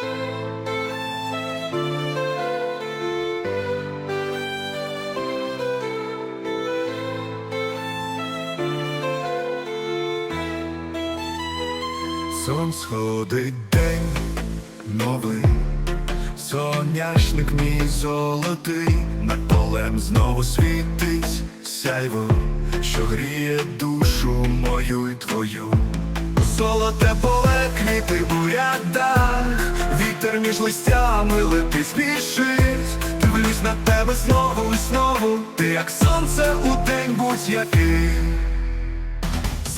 Сон сходить день новий, соняшник мій золотий, над полем знову світить сяйво, що гріє душу мою й твою. Золоте поле квіти у рядах, вітер між листями летить спішить, дивлюсь на тебе знову і знову, ти як сонце у день будь-який.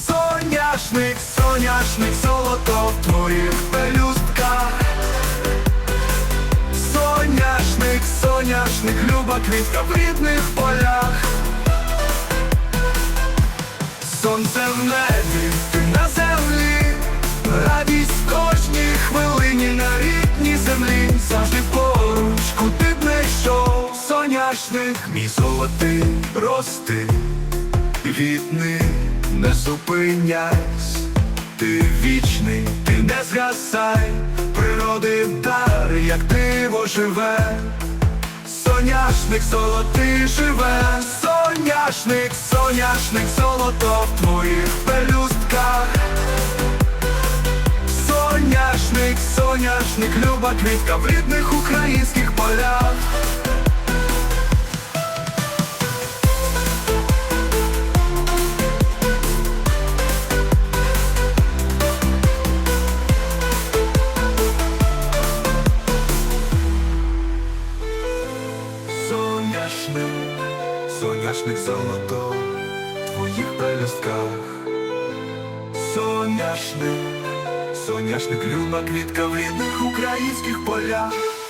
Соняшник, соняшник, золото в твоїх пелюстках. Соняшник, соняшник, люба квітка в рідних полях. Сонце в небі, завжди поруч, куди б не йшов, соняшник, мій золотий, рости, квітни, не зупиняйсь, ти вічний, ти не згасай, природи дар, як диво живе. Соняшник золотий живе, соняшник, соняшник, золото в твоїх Соняшник, люба квітка в рідних українських полях. Соняшник, соняшник золото в твоїх пелюстках. Соняшник, соняшник, люба квітка в рідних українських полях.